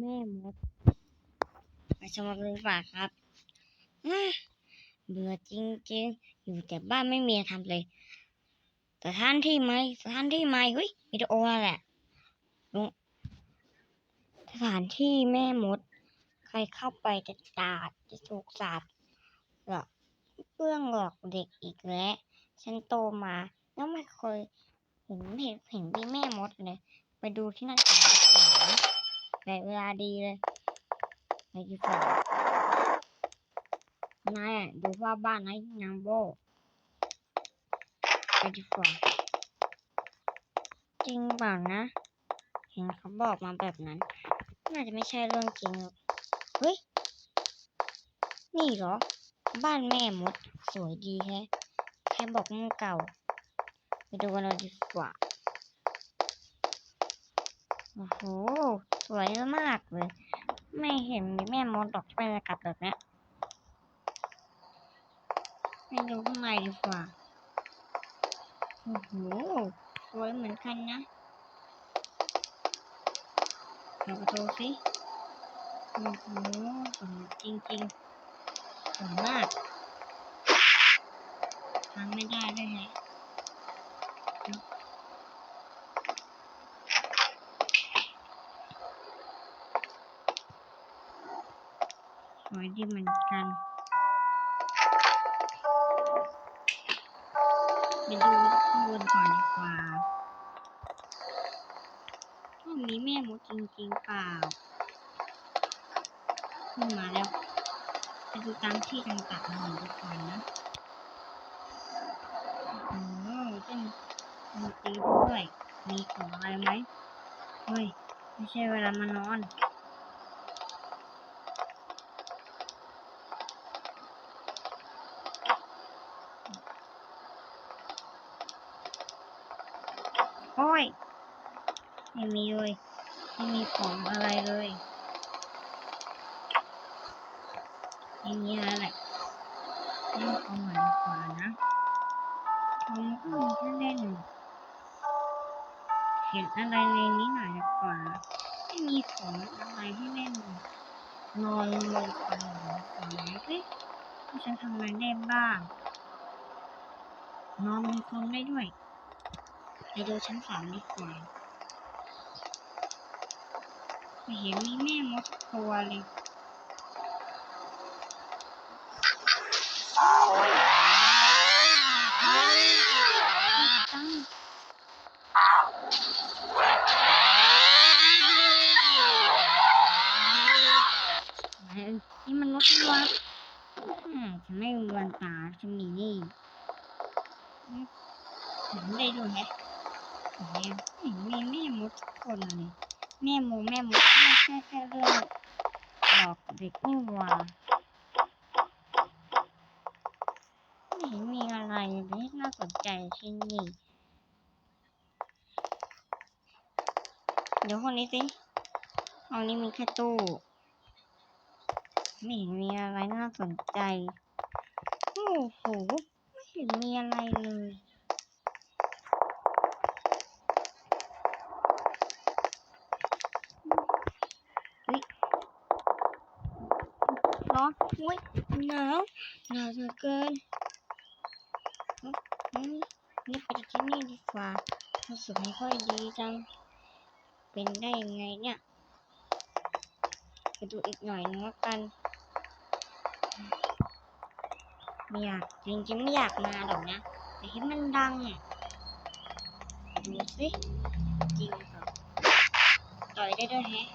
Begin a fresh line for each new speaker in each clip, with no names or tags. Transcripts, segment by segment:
แม่มดไปชมกันดีกว่าครับเบื่อจริงๆ อยู่แต่บ้านไม่มีอะไรทำเลยแต่ท่านที่ไม่สถานที่ไม่เฮ้ยวิดีโอแหละลงสถานที่แม่มด ใครเข้าไปจะตาดจะถูกสาปหรอกเรื่องหลอกเด็กอีกแล้วฉันโตมาแล้วไม่เคยเห็นเห็นเห็นมีแม่มดเลย ไปดูที่นั่นกันดีกว่า นะแต่เวลาดีเลยไปดีกว่านายดูว่าบ้านนายนางโบไปดีกว่าจริงเปล่านะ เห็นเขาบอกมาแบบนั้น น่าจะไม่ใช่เรื่องจริงหรอกเฮ้ย นี่เหรอ บ้านแม่มด สวยดีแฮะใครบอกมันเก่า ไปดูกันเลยดีกว่า โอ้โห สวยมากเลย ไม่เห็นมีแม่มดดอกที่เป็นอากาศแบบนี้ยไปดูข้างในดีกว่า โอ้โห สวยเหมือนกันนะเปิดประตูสิโอ้โหสวยจริงๆสวยมากทำไม่ได้ด้วยแฮะ สวยดีเหมือนกันไปดูข้างบนก่อนดีกว่าว่ามีแม่มดจริงๆเปล่าขึ้นมาแล้วไปดูตามที่ต่างๆหน่อยดีกว่านะโอ้โหเป็นมีตีด้วย มีของอะไรไหมเฮ้ย ไม่ใช่เวลามานอน อ้ยไม่มีเลย ไม่มีของอะไรเลยไม่มีอะไรแหละเล่เอาหม่ดีกว่านะผมก็มีแค่เล่นเห็นอะไรในนี้หน่อยดีกว่าไม่มีของอะไรให้เล่นนอนลงไปหรือเปล่าเอ๊ะว่าฉันทำอะไรได้บ้างนอนบนคนได้ด้วย ไปดูชั้นสามดีกว่าไม่เห็นมีแม่มดสักตัวเลยตั้งไหนนี่มันมดตัวอืมฉันไม่มีวันตาฉันมีนี่อืมเห็นได้ด้วยแฮะ แม่ม่มีแม่มดสักคนเลยแม่มดแม่มดแค่แค่แค่เรื่องหลอกเด็กนี่หว่าไม่เห็นมีอะไรเลยน่าสนใจที่นี่เดี๋ยวคนนี้สิห้องนี้มีแค่ตู้ไม่เห็นมีอะไรน่าสนใจ โอ้โห ไม่เห็นมีอะไรเลย ร้อนอุ้ยหนาวหนาวเหลือเกินอืมอืมนี่ไปที่นี่ดีกว่ารู้สึกไม่ค่อยดีจัง เป็นได้ยังไงเนี่ยไปดูอีกหน่อยนึงล้วกันไม่อยากจริงๆไม่อยากมาหรอกนะ แต่เห็นมันดังอะดูสิจริงเหรอต่อยได้ด้วยแฮะ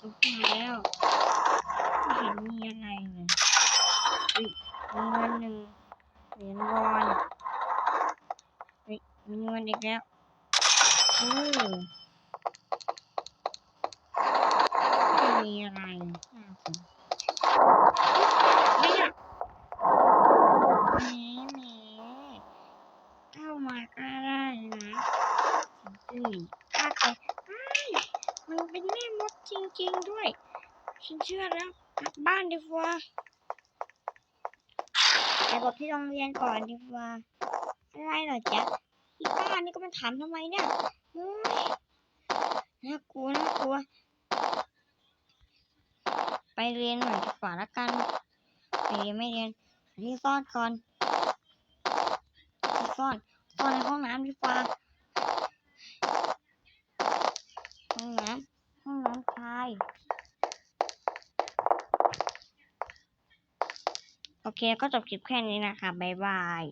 เอาตัวขึ้นมาแล้วไม่เห็นมีอะไรเลยอุ้ยมีเงินหนึ่งเหรียญวอนเฮ้ยมีเงินอีกแล้วอือไม่มีอะไรน่าสนไม่ มันเป็นแม่มดจริง ๆด้วย ฉันเชื่อแล้วกลับบ้านดีกว่าไปบอกที่โรงเรียนก่อนดีกว่าอะไรเหรอจ๊ะอีป้านี่ก็มาถามทำไมเนี่ยน่ากลัวน่ากลัว ไปเรียนหน่อยดีกว่าละกัน ไปเรียนไม่เรียนนี่ซ่อนก่อนซ่อนซอนในห้องน้ำดีกว่า ชายโอเคก็จบคลิปแค่นี้นะคะ บ๊ายบาย